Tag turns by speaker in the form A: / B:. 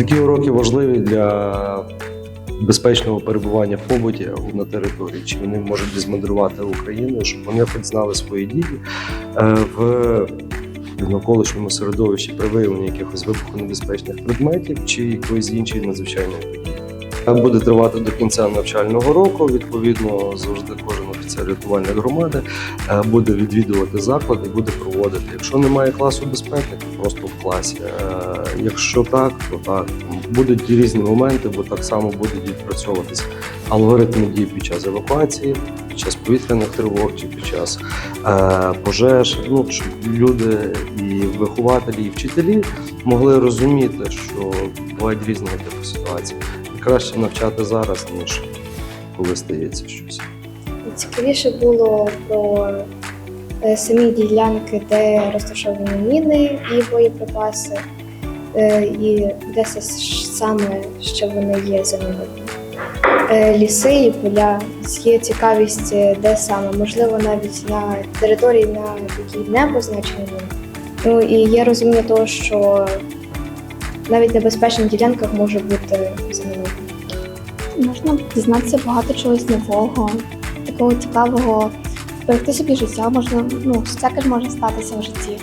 A: Такі уроки важливі для безпечного перебування в побуті на території, чи вони можуть дезмандрувати Україну, щоб вони хоч знали свої дії е, в навколишньому середовищі при виявленні якихось вибухонебезпечних предметів чи якоїсь іншої надзвичайної Е, Буде тривати до кінця навчального року. Відповідно, завжди кожен офіцер рятувальної громади е, буде відвідувати заклад і буде проводити. Якщо немає класу безпеки, то просто в класі. Е, Якщо так, то так. Будуть різні моменти, бо так само будуть відпрацьовуватись алгоритми дій під час евакуації, під час повітряних тривог чи під час е, пожеж. Ну щоб люди і вихователі, і вчителі могли розуміти, що бувають різні типи ситуацій. Краще навчати зараз, ніж коли стається щось.
B: Цікавіше було про е, самі ділянки, де розташовані міни і боєприпаси, е, і де с- саме що вони є за ними. Е, Ліси і поля є цікавість, де саме, можливо, навіть на території, на якій не позначені. Ну і є розуміння того, що навіть на безпечних ділянках може бути заміновані.
C: Можна дізнатися багато чогось нового, такого цікавого, зберегти собі життя, можна, ну, всяке ж може статися в житті.